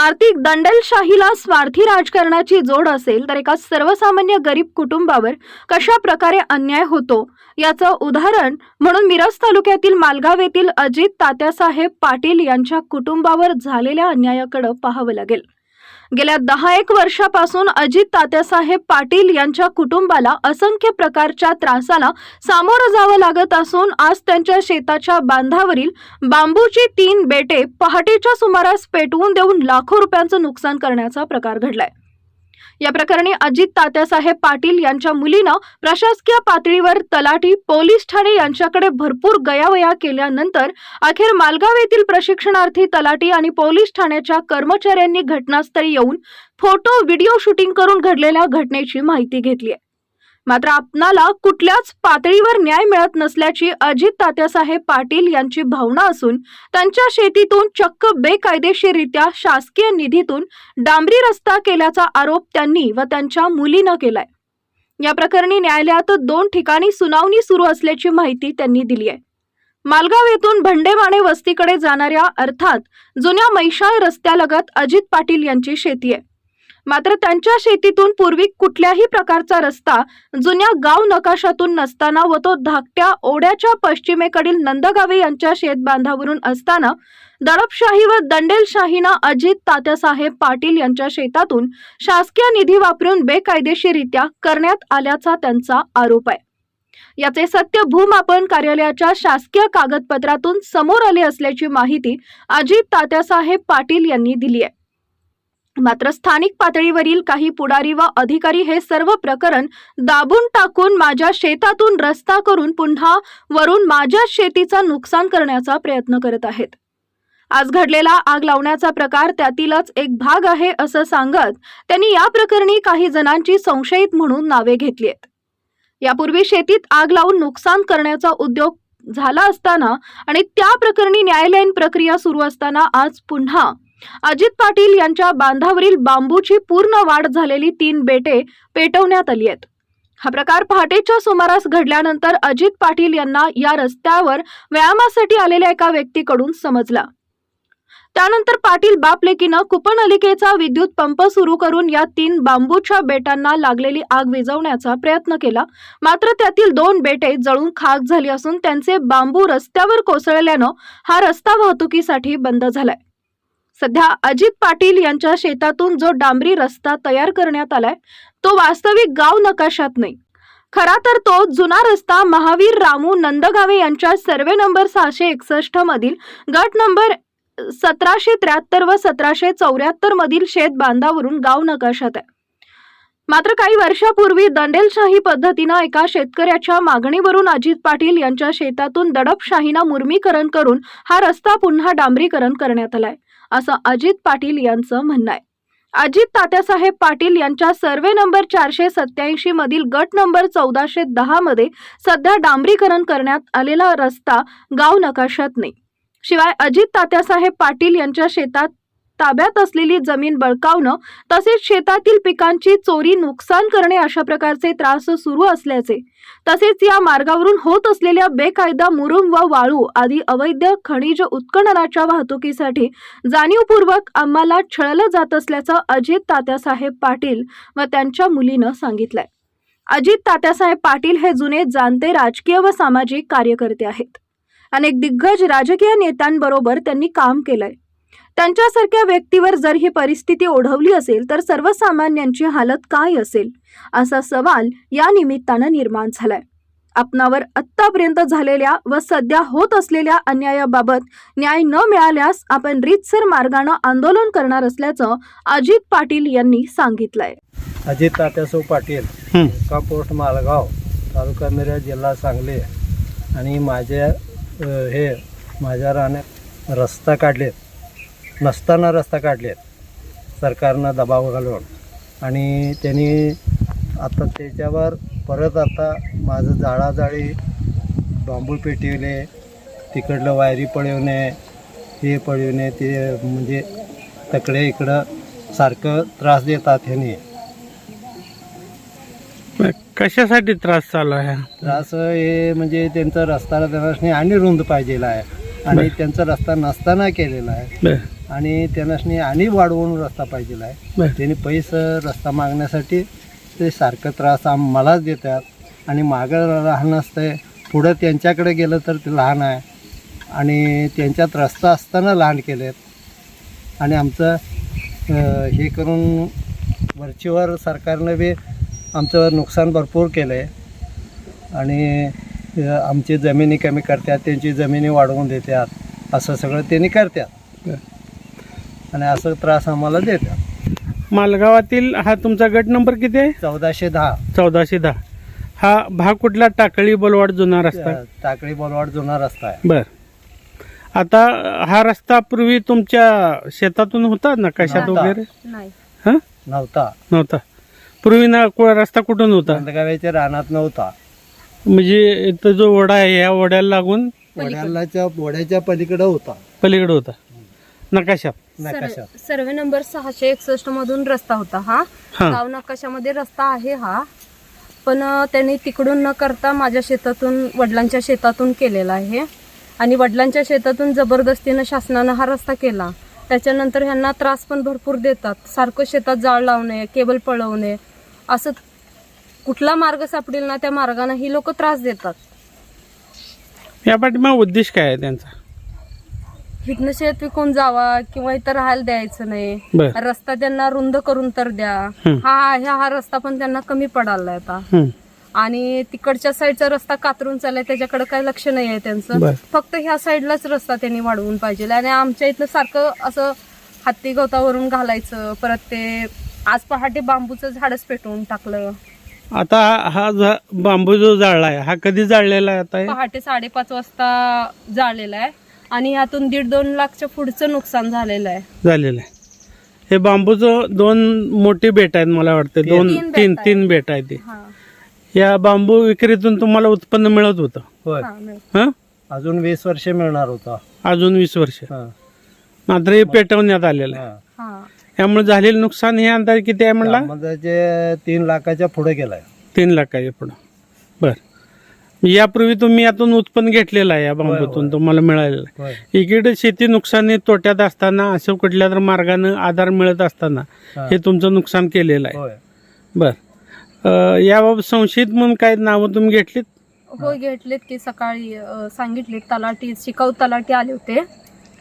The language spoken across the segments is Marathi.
आर्थिक दंडेलशाहीला स्वार्थी राजकारणाची जोड असेल तर एका सर्वसामान्य गरीब कुटुंबावर कशा प्रकारे अन्याय होतो? याचं उदाहरण म्हणून मिरज तालुक्यातील मालगाव येथील अजित तात्यासाहेब पाटील यांच्या कुटुंबावर झालेल्या अन्यायाकडे पाहावं लागेल. गेल्या दहा एक वर्षापासून अजित तात्यासाहेब पाटील यांच्या कुटुंबाला असंख्य प्रकारच्या त्रासाला सामोरं जावं लागत असून आज त्यांच्या शेताच्या बांधावरील बांबूची तीन बेटे पहाटेच्या सुमारास पेटवून देऊन लाखो रुपयांचं नुकसान करण्याचा प्रकार घडलाय. या प्रकरणी अजित तात्यासाहेब पाटील यांच्या मुलीनं प्रशासकीय पातळीवर तलाठी पोलीस ठाणे यांच्याकडे भरपूर गयावया केल्यानंतर अखेर मालगाव येथील प्रशिक्षणार्थी तलाठी आणि पोलीस ठाण्याच्या कर्मचाऱ्यांनी घटनास्थळी येऊन फोटो व्हिडिओ शूटिंग करून घडलेल्या घटनेची माहिती घेतली आहे. मात्र आपणाला कुठल्याच पातळीवर न्याय मिळत नसल्याची अजित तात्यासाहेब पाटील यांची भावना असून त्यांच्या शेतीतून चक्क बेकायदेशीररित्या शासकीय निधीतून डांबरी रस्ता केल्याचा आरोप त्यांनी व त्यांच्या मुलीनं केलाय. या प्रकरणी न्यायालयात दोन ठिकाणी सुनावणी सुरू असल्याची माहिती त्यांनी दिली आहे. मालगाव येथून भंडेमाणे वस्तीकडे जाणाऱ्या अर्थात जुन्या मैशाळ रस्त्यालगत अजित पाटील यांची शेती आहे. मात्र त्यांच्या शेतीतून पूर्वी कुठल्याही प्रकारचा रस्ता जुन्या गाव नकाशातून नसताना व तो धाकट्या ओढ्याच्या पश्चिमेकडील नंदगावे यांच्या शेतबांधावरून असताना दडपशाही व दंडेलशाहीनं अजित तात्यासाहेब पाटील यांच्या शेतातून शासकीय निधी वापरून बेकायदेशीरित्या करण्यात आल्याचा त्यांचा आरोप आहे. याचे सत्य भूमापन कार्यालयाच्या शासकीय कागदपत्रातून समोर आले असल्याची माहिती अजित तात्यासाहेब पाटील यांनी दिली आहे. मात्र स्थानिक पातळीवरील काही पुढारी व अधिकारी हे सर्व प्रकरण दाबून टाकून माझ्या शेतातून रस्ता करून पुन्हा वरून माझ्या शेतीचा नुकसान करण्याचा प्रयत्न करत आहेत. आज घडलेला आग लावण्याचा प्रकार त्यातीलच एक भाग आहे असं सांगत त्यांनी या प्रकरणी काही जणांची संशयित म्हणून नावे घेतली आहेत. यापूर्वी शेतीत आग लावून नुकसान करण्याचा उद्योग झाला असताना आणि त्या प्रकरणी न्यायालयीन प्रक्रिया सुरू असताना आज पुन्हा अजित पाटील यांच्या बांधावरील बांबूची पूर्ण वाढ झालेली तीन बेटे पेटवण्यात आली आहेत. हा प्रकार पहाटेच्या सुमारास घडल्यानंतर अजित पाटील यांना या रस्त्यावर व्यायामासाठी आलेल्या एका व्यक्तीकडून समजला. त्यानंतर पाटील बापलेकीनं कुपनलिकेचा विद्युत पंप सुरू करून या तीन बांबूच्या बेटांना लागलेली आग विझवण्याचा प्रयत्न केला. मात्र त्यातील दोन बेटे जळून खाक झाली असून त्यांचे बांबू रस्त्यावर कोसळल्यानं हा रस्ता वाहतुकीसाठी बंद झालाय. सध्या अजित पाटील यांच्या शेतातून जो डांबरी रस्ता तयार करण्यात आलाय तो वास्तविक गाव नकाशात नाही. खरा तर तो जुना रस्ता महावीर रामू नंदगावे यांच्या सर्वे नंबर सहाशे एकसष्ट मधील गट नंबर सतराशे त्र्याहत्तर व सतराशे चौऱ्याहत्तर मधील शेत बांधावरून गाव नकाशात आहे. मात्र काही वर्षापूर्वी दंडेलशाही पद्धतीनं एका शेतकऱ्याच्या मागणीवरून अजित पाटील यांच्या शेतातून दडपशाहीनं मुर्मीकरण करून हा रस्ता पुन्हा डांबरीकरण करण्यात आलाय. असं अजित पाटील यांचं म्हणणं आहे. अजित तात्यासाहेब पाटील यांच्या सर्वे नंबर चारशे सत्याऐंशी मधील गट नंबर चौदाशे दहा मध्ये सध्या डांबरीकरण करण्यात आलेला रस्ता गाव नकाशात नाही. शिवाय अजित तात्यासाहेब पाटील यांच्या शेतात ताब्यात असलेली जमीन बळकावणं तसेच शेतातील पिकांची चोरी नुकसान करणे अशा प्रकारचे त्रास सुरू असल्याचे. तसेच या मार्गावरून होत असलेल्या बेकायदा मुरुम व वाळू आदी अवैध खनिज उत्खननाच्या वाहतुकीसाठी जाणीवपूर्वक आम्हाला छळलं जात असल्याचं अजित तात्यासाहेब पाटील व त्यांच्या मुलीनं सांगितलंय. अजित तात्यासाहेब पाटील हे जुने जाणते राजकीय व सामाजिक कार्यकर्ते आहेत. अनेक दिग्गज राजकीय नेत्यांबरोबर त्यांनी काम केलंय. त्यांच्यासारख्या व्यक्तीवर जर ही परिस्थिती ओढवली असेल तर सर्वसामान्यांची हालत काय असेल? असा सवाल या निमित्तानं निर्माण झालाय. आपणावर आत्तापर्यंत झालेल्या व सध्या होत असलेल्या अन्यायाबाबत न्याय न मिळाल्यास आपण रीतसर मार्गानं आंदोलन करणार असल्याचं अजित पाटील यांनी सांगितलंय. अजित तात्यासो पाटील. का पोस्ट मालगाव तालुका मिरज जिल्हा सांगली आणि माझ्या हे माझ्या राहण्यात रस्ता काढलेत. नसताना रस्ता काढलेत. सरकारनं दबाव घालून. आणि त्यांनी आता त्याच्यावर परत आता माझं जाळाजाळी बांबू पेटविले तिकडलं वायरी पळवणे हे पळवणे ते म्हणजे तकडे इकडं सारखं त्रास देतात ह्याने. कशासाठी त्रास चालू आहे? त्रास हे म्हणजे त्यांचा रस्ता नाही आणि रुंद पाहिजेला आहे. आणि त्यांचा रस्ता नसताना केलेला आहे. आणि त्यांनासनी आणि वाढवून रस्ता पाहिजे आहे. त्यांनी पैसे रस्ता मागण्यासाठी ते सारखं त्रास आम मलाच देतात. आणि मागं लहान असतंय पुढं त्यांच्याकडे गेलं तर ते लहान आहे. आणि त्यांच्यात रस्ता असताना लहान केलेत. आणि आमचं हे करून वरचीवर सरकारनं बी आमचं नुकसान भरपूर केलं आहे आणि आमची जमिनी कमी करतात त्यांची जमिनी वाढवून देतात. असं सगळं त्यांनी करतात. आणि असं त्रास आम्हाला देतात मालगावातील हा तुमचा गट नंबर किती आहे? चौदाशे दहा. चौदाशे दहा. हा भाग कुठला टाकळी बोलवाड जुना रस्ता? टाकळी बोलवाड जुना रस्ता आहे. बर. आता हा रस्ता पूर्वी तुमच्या शेतातून होता ना? कशात नव्हता. वगैरे? नाही. हा? नव्हता. नव्हता. पूर्वी ना को- रस्ता कुठून होता? बंदगाव्याच्या रानात नव्हता. म्हणजे इथं जो ओढा आहे या ओढ्याला लागून वड्यालाच्या वड्याच्या पलीकडे होता. पलीकडे होता. नकाशात सर्वे नंबर सहाशे एकसष्ट मधून रस्ता होता हा. हा. गाव नकाशामध्ये रस्ता आहे हा. पण अं, त्यांनी तिकडून न करता माझ्या शेतातून वडिलांच्या शेतातून केलेला आहे. आणि वडिलांच्या शेतातून जबरदस्तीनं शासनानं हा रस्ता केला. त्याच्यानंतर ह्यांना त्रास पण भरपूर देतात. सारखं शेतात जाळ लावणे केबल पळवणे असं कुठला मार्ग सापडेल ना त्या मार्गाने ही लोक त्रास देतात. या पाठीमाग उद्देश काय आहे त्यांचा? इथनं शेत विकून जावा किंवा इथं राहायला द्यायचं नाही बर रस्ता त्यांना रुंद करून तर द्या हं. हा ह्या हा रस्ता पण त्यांना कमी पडायला आता हं. आणि तिकडच्या साईडचा रस्ता कातरून चाललाय त्याच्याकडे काही लक्ष नाही आहे त्यांचं बर. फक्त ह्या साईडलाच रस्ता त्यांनी वाढवून पाहिजे आणि आमच्या इथलं सारखं असं हत्ती गवतावरून घालायचं परत ते आज पहाटे बांबूचं झाडच पेटवून टाकलं आता हा- हा झा- बांबू जो जाळला आहे हा कधी जाळलेला आहे आता हे? पहाटे साडेपाच वाजता जाळलेला आहे आणि ह्यातून दीड दोन लाखच्या पुढचं नुकसान झालेलं आहे. झालेलं आहे. हे बांबूचं दोन मोठी बेट आहेत मला वाटतं. दोन तीन तीन बेट आहेत ते. हा. या बांबू विक्रीतून तुम्हाला उत्पन्न मिळत होतं. होय. हा. हं? अजून वीस वर्ष मिळणार होता. अजून वीस वर्ष. हं. मात्र हे पेटवण्यात आलेलं आहे. हं. हा. त्यामुळे झालेलं नुकसान हे अंदाज किती आहे म्हणला? त्यामध्ये जे तीन लाखाच्या पुढे गेलाय. तीन लाख आहे पुढं. बर. यापूर्वी तुम्ही यातून उत्पन्न घेतलेलं आहे या बांबूतून. तुम्हाला मिळालेलं. आहे इकडे शेती नुकसानी तोट्यात असताना असं कुठल्या तर मार्गानं आधार मिळत असताना हं. तुमचं नुकसान केलेलं आहे. बर. याबाबत संशयित म्हणून काय नावं तुम्ही घेतलीत? हो घेतलेत की सकाळी सांगितले तलाठी शिकाऊ तलाठी आले होते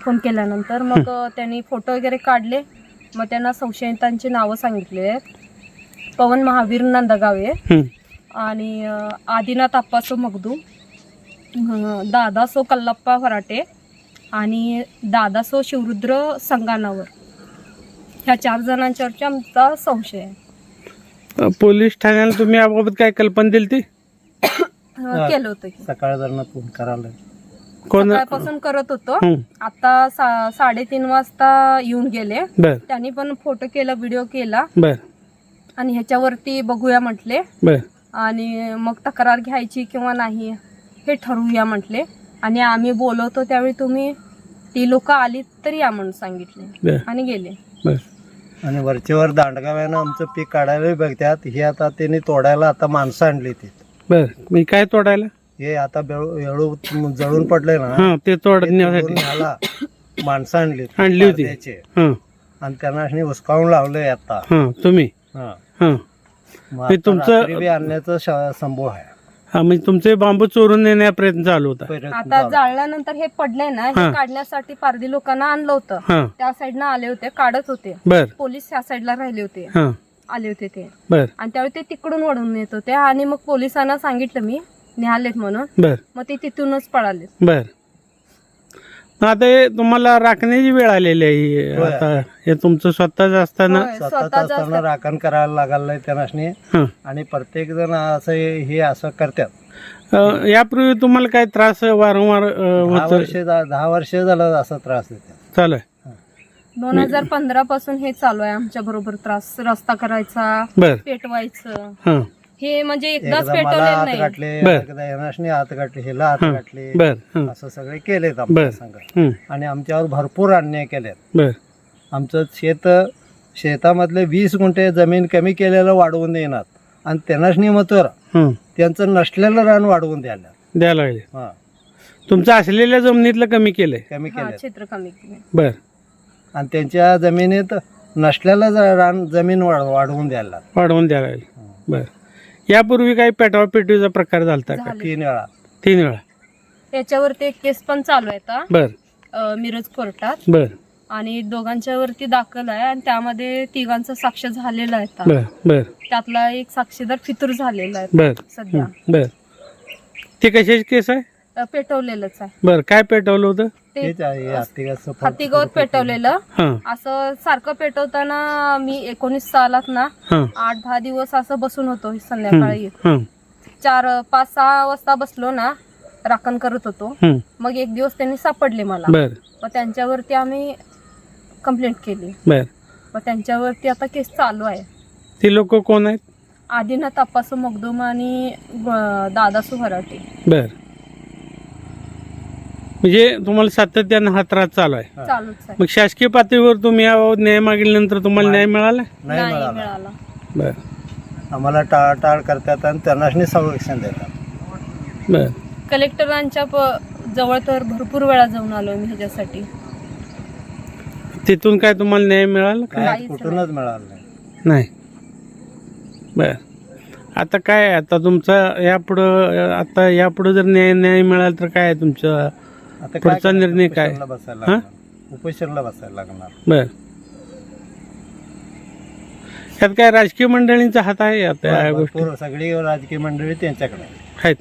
फोन केल्यानंतर. मग त्यांनी फोटो वगैरे काढले. मग त्यांना संशयितांची नावं सांगितले पवन महावीर नंदगावे हं. आणि आदिनाथ आप्पासो मगदू दादासो कल्लप्पा फराटे आणि दादासो शिवरुद्र संगानावर. ह्या चार जणांच्यावरती आमचा संशय आहे. पोलीस ठाण्याला तुम्ही याबाबत काय कल्पना दिली ती? केलं होतं की. सकाळ जर फोन करायला. कोण? सकाळपासून करत होतो. आता सा साडेतीन वाजता येऊन गेले. त्यांनी पण फोटो केला व्हिडिओ केला. बर. आणि ह्याच्यावरती बघूया म्हटले. बर. आणि मग तक्रार घ्यायची किंवा नाही हे ठरवूया म्हटले. आणि आम्ही बोलवतो त्यावेळी तुम्ही ती लोक आली तर या म्हणून सांगितले. आणि गेले. आणि वरचेवर दांडगाव्यानं आमचं पीक काढायला बघतात. हे आता त्यांनी तोडायला आता माणसं आणली ती. बर. मी काय तोडायला? हे आता एवढं जळून पडले ना. हा ते तोडण्यासाठी माणसं आणली आणली होती. हां. आणि त्यांना उचकावून लावलंय आता. हां तुम्ही? तुमचं- रात्री बी आणण्याचं श- संभव आहे. हा म्हणजे तुमचे बांबू चोरून नेण्याचा प्रयत्न चालू होता. आता. जाळल्यानंतर हे पडले ना हा. हे. काढण्यासाठी पारधी लोकांना आणलं होतं. हां. त्या साईडनं आले होते काढत होते. बर. पोलीस त्या साईडला राहिले होते. हां. आले होते ते. बर. आणि त्यावेळी ते तिकडून वळून येत होते आणि मग पोलिसांना सांगितलं मी निघालेत म्हणून. बर. मग ते तिथूनच पळाले बर. आता हे तुम्हाला राखण्याची वेळ आलेली आहे. होय. आता हे तुमचं स्वतःच असताना? होय, स्वतःच स्वतःच असताना राखण करायला लागायला त्यांना हां. आणि प्रत्येक जण असं हे हे असं करतात. अं, यापूर्वी तुम्हाला काय त्रास वारंवार अं, दहा होत वर्ष झा- दहा वर्ष झालं असा त्रास देतात चालू आहे दोन हजार पंधरा पासून हे चालू आहे आमच्या बरोबर त्रास. रस्ता करायचा बर. पेटवायचं. हां. हे म्हणजे एकदाच एकदा मला पेटवलेलं हात नाही. गाठले बर. एकदा येणासनी हात गाठले हिला हात हं. गाठले बर. हां. असं सगळे केलेत बर. हं. आणि आमच्यावर भरपूर अन्याय केलेत. बर. आमचं शेत शेतामधले वीस गुंठे जमीन कमी केलेलं वाढवून देणार. आणि त्यांनाच निमतवर हं. त्यांचं नसलेलं रान वाढवून द्यायला. द्यायला हा. तुमचं असलेल्या जमिनीतलं कमी केलंय. कमी हा केले क्षेत्र कमी केले बर. आणि त्यांच्या जमिनीत नसलेलं ज- रान जमीन वाढ वाढवून द्यायला. वाढवून द्यायला बर. यापूर्वी काही पेटवा पेटवीचा प्रकार झालता का? झाले. तीन वेळा. तीन वेळा. याच्यावरती एक केस पण चालू आहे आता. बर. अ, मिरज कोर्टात. बर. आणि दोघांच्या वरती दाखल आहे आणि त्यामध्ये तिघांचा साक्ष झालेला आहे आता. बर बर. त्यातला एक साक्षीदार फितूर झालेला आहे बर. सध्या. हं, बर. ते कशाची केस आहे? पेटवलेलंच आहे. बर काय पेटवलं होतं? तेच आहे. हत्तीगवत पेटवलेलं. हां. असं सारखं पेटवताना मी एकोणीस सालात ना हां. आठ दहा दिवस असं बसून होतो संध्याकाळी. हां. चार पाच सहा वाजता बसलो ना राखण करत होतो. हं, मग एक दिवस त्यांनी सापडले मला. बर. मग त्यांच्यावरती आम्ही कंप्लेंट केली. बर. मग त्यांच्यावरती आता केस चालू आहे. ती लोक कोण आहेत? आदिनाथ अप्पासू मगदूम आणि अं, दादासू हराटे बर. म्हणजे तुम्हाला सातत्यानं हा त्रास चालू आहे. हा. चालूच आहे. मग शासकीय पातळीवर तुम्ही याबाबत न्याय मागितल्यानंतर तुम्हाला न्याय मिळाला? नाही नाही मिळाला. मिळाला. बर. आम्हाला टाळाटाळ करतात आणि त्यांनाच संरक्षण देतात. बर. कलेक्टरांच्या प- जवळ तर भरपूर वेळा जाऊन आलो मी ह्याच्यासाठी. तिथून काय तुम्हाला न्याय मिळाला काय काय काहीच कुठूनच मिळालं नाही. नाही. बर. आता काय आहे? आता तुमचा यापुढं आता यापुढं जर न्याय न्याय मिळाला तर काय आहे तुमचं? आता काय पुढचा? निर्णय काय? उपोषणाला बसायला हा? लागणार उपोषणला बसायला लागणार बर यात काय राजकीय मंडळींचा हात आहे आता या गोष्टी सगळी राजकीय मंडळी त्यांच्याकडे आहे. आहेत